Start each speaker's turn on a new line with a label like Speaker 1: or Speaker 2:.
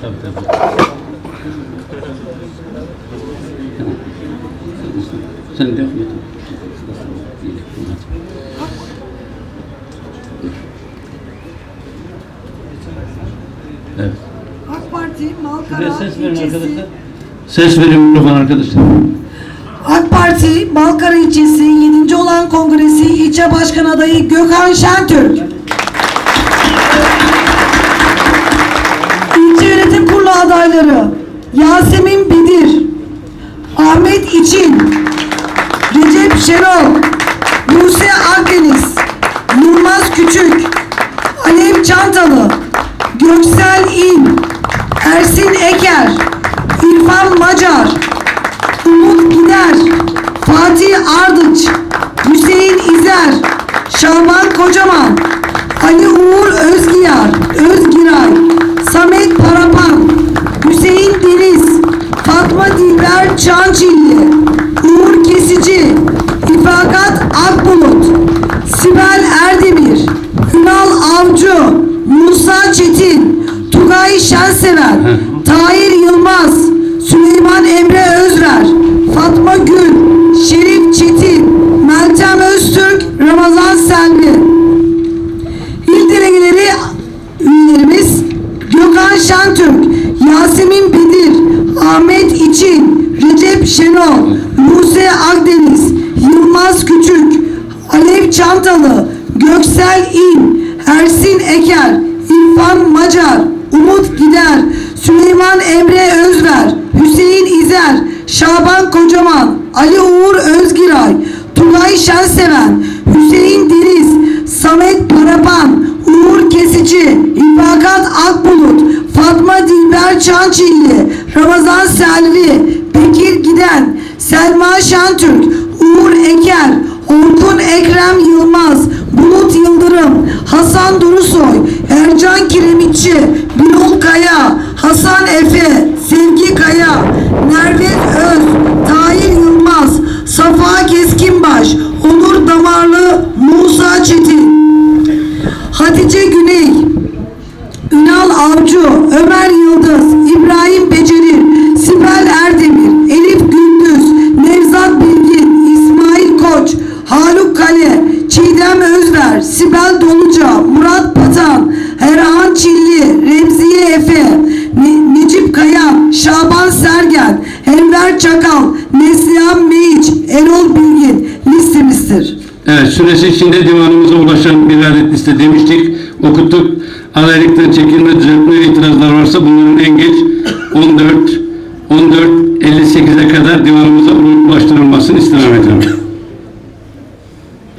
Speaker 1: Sen devam et. Evet.
Speaker 2: AK Parti
Speaker 1: Şuraya
Speaker 2: Malkara
Speaker 1: ses verin
Speaker 2: ilçesi
Speaker 1: arkadaşlar. Ses verin mikrofon arkadaşlar.
Speaker 2: AK Parti Malkara ilçesi 7. olan kongresi ilçe başkan adayı Gökhan Şentürk. Şenol, Buse Akdeniz, Yılmaz Küçük, Alev Çantalı, Göksel İn, Ersin Eker, İrfan Macar, Umut Gider, Fatih Ardıç, Hüseyin İzer, Şaban Kocaman, Ali Uğur Özgiyar, Özgiray, Samet Sibel Erdemir, Ünal Avcı, Musa Çetin, Tugay Şensever, Tahir Yılmaz, Süleyman Emre Özver, Fatma Gül, Şerif Çetin, Meltem Öztürk, Ramazan Selvi. İl delegeleri üyelerimiz Gökhan Şentürk, Yasemin Bedir, Ahmet İçin, Recep Şenol, Buse Akdeniz, Çantalı, Göksel İn, Ersin Eker, İrfan Macar, Umut Gider, Süleyman Emre Özver, Hüseyin İzer, Şaban Kocaman, Ali Uğur Özgiray, Tugay Şenseven, Hüseyin Deniz, Samet Parapan, Uğur Kesici, İfakat Akbulut, Fatma Dilber Çançilli, Ramazan Selvi, Bekir Giden, Selma Şentürk, Uğur Eker, Ercan Kiremitçi, Birol Kaya, Hasan Efe, Sevgi Kaya, Nervet Öz, Tahir Yılmaz, Safa Keskinbaş, Onur Damarlı, Musa Çetin, Hatice Güney, Ünal Avcı, Ömer Yıldız, İbrahim Becerir, Sibel Erdemir, Elif Gündüz, Nevzat Bilgin, İsmail Koç, Haluk Kale, Çiğdem Özver, Sibel Doluca, Çakal, Neslihan Meyiç, Erol Bilgin listemizdir.
Speaker 1: Evet, süresi içinde divanımıza ulaşan bir adet liste demiştik. Okuttuk. Adaylıktan çekilme, düzeltme itirazlar varsa bunların en geç 14 14 58'e kadar divanımıza ulaştırılmasını istirham ediyorum.